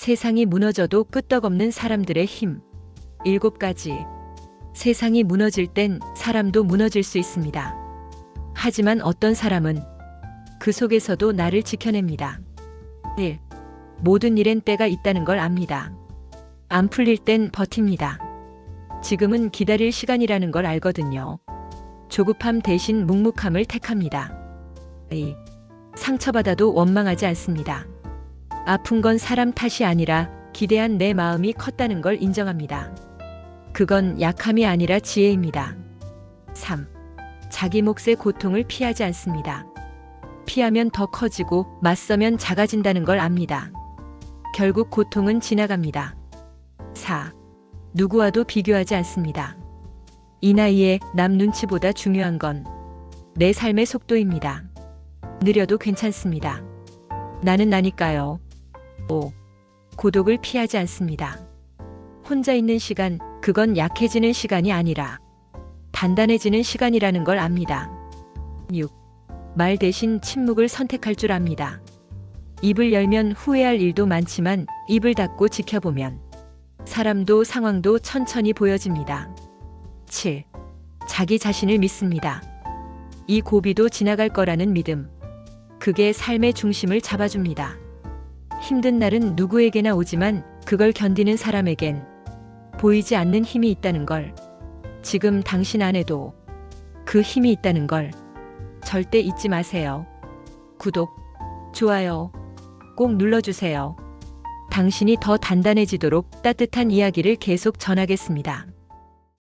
세상이 무너져도 끄떡없는 사람들의 힘. 일곱 가지. 세상이 무너질 땐 사람도 무너질 수 있습니다. 하지만 어떤 사람은 그 속에서도 나를 지켜냅니다. 1. 모든 일엔 때가 있다는 걸 압니다. 안 풀릴 땐 버팁니다. 지금은 기다릴 시간이라는 걸 알거든요. 조급함 대신 묵묵함을 택합니다. 2. 상처받아도 원망하지 않습니다. 아픈 건 사람 탓이 아니라 기대한 내 마음이 컸다는 걸 인정합니다. 그건 약함이 아니라 지혜입니다. 3. 자기 몫의 고통을 피하지 않습니다. 피하면 더 커지고 맞서면 작아진다는 걸 압니다. 결국 고통은 지나갑니다. 4. 누구와도 비교하지 않습니다. 이 나이에 남 눈치보다 중요한 건 내 삶의 속도입니다. 느려도 괜찮습니다. 나는 나니까요. 5. 고독을 피하지 않습니다. 혼자 있는 시간, 그건 약해지는 시간이 아니라 단단해지는 시간이라는 걸 압니다. 6. 말 대신 침묵을 선택할 줄 압니다. 입을 열면 후회할 일도 많지만 입을 닫고 지켜보면 사람도 상황도 천천히 보여집니다. 7. 자기 자신을 믿습니다. 이 고비도 지나갈 거라는 믿음. 그게 삶의 중심을 잡아줍니다. 힘든 날은 누구에게나 오지만 그걸 견디는 사람에겐 보이지 않는 힘이 있다는 걸 지금 당신 안에도 그 힘이 있다는 걸 절대 잊지 마세요. 구독, 좋아요 꼭 눌러주세요. 당신이 더 단단해지도록 따뜻한 이야기를 계속 전하겠습니다.